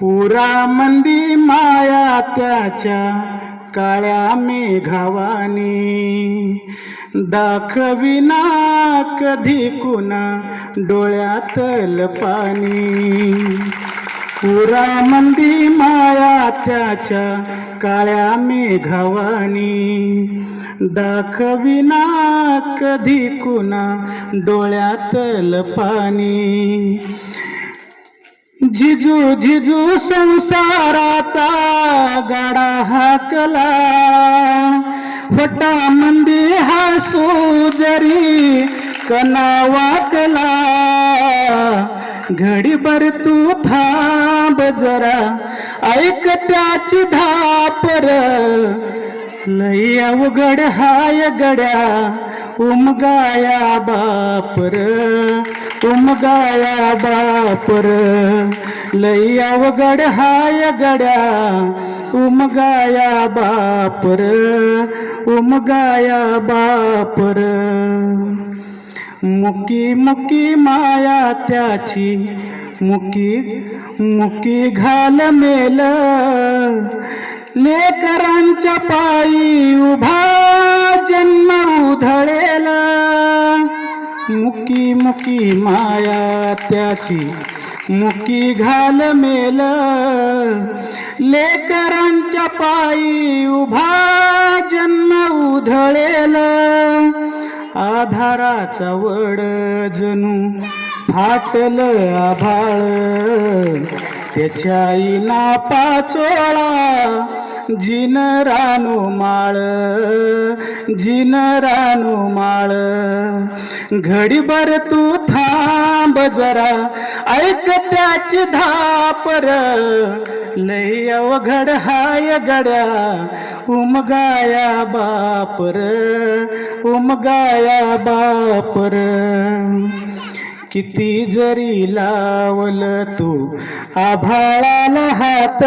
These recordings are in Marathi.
पुरा मंदी माया त्याच्या काळ्या मेघावानी. दाखविना कधी कुणा डोळ्यातल पाणी पुरा मंदी माया त्याच्या काळ्या मेघावानी. दाखविना कधी कुणा डोळ्यातल पाणी जिजू जिजू संसाराचा गाडा हाकला. वटा मंदी हसू जरी कना वाकला घडीभर तू थांब जरा ऐक त्याची धापर. लई अवघड हाय गड्या. उमगाया बापर उमगाया बापर. लई अवघड हाय गड्या उमगाया बापर उमगाया बापर. मुकी मुकी माया त्याची मुकी मुकी घाल मेल. लेकरांच्या पायी उभा जन्म उधळे. मुकी मुकी माया त्याची. मुकी घाल मेल. लेकरांच्या पायी उभा जन्म उधळेल. आधाराचा वड जणू फाटल आभाळ. त्याच्या इना पाचोळा जिन रानू माळ जिन रानू माळ. घडीभर तू थांब जरा ऐक त्याची धापर. लय अवघड हाय गड्या उमगाया बापर उमगाया बापर. किती जरी लावल तू आभाळाला हात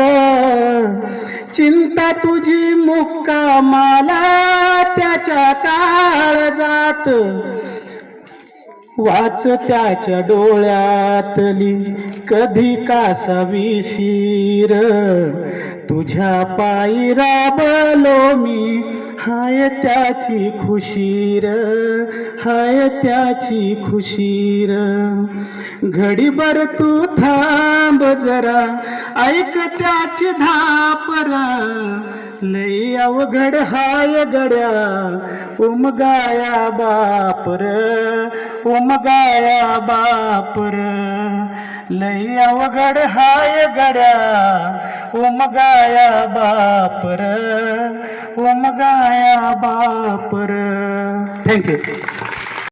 चिंता तुझी मुक्का माला त्याच्या काळ जात. वाच त्याच्या डोळ्यातली कधी कासावी शिर. तुझ्या पायी राबलो मी हाय त्याची खुशीर हाय त्याची खुशीर. घडीभर तू थांब जरा ऐक त्याची धापर लई अवघड हाय गड्या उमगाया बापर उमगाया बापर. लई अवघड हाय गड्या उमगाया बापर उमगाया बापर. थँक्यू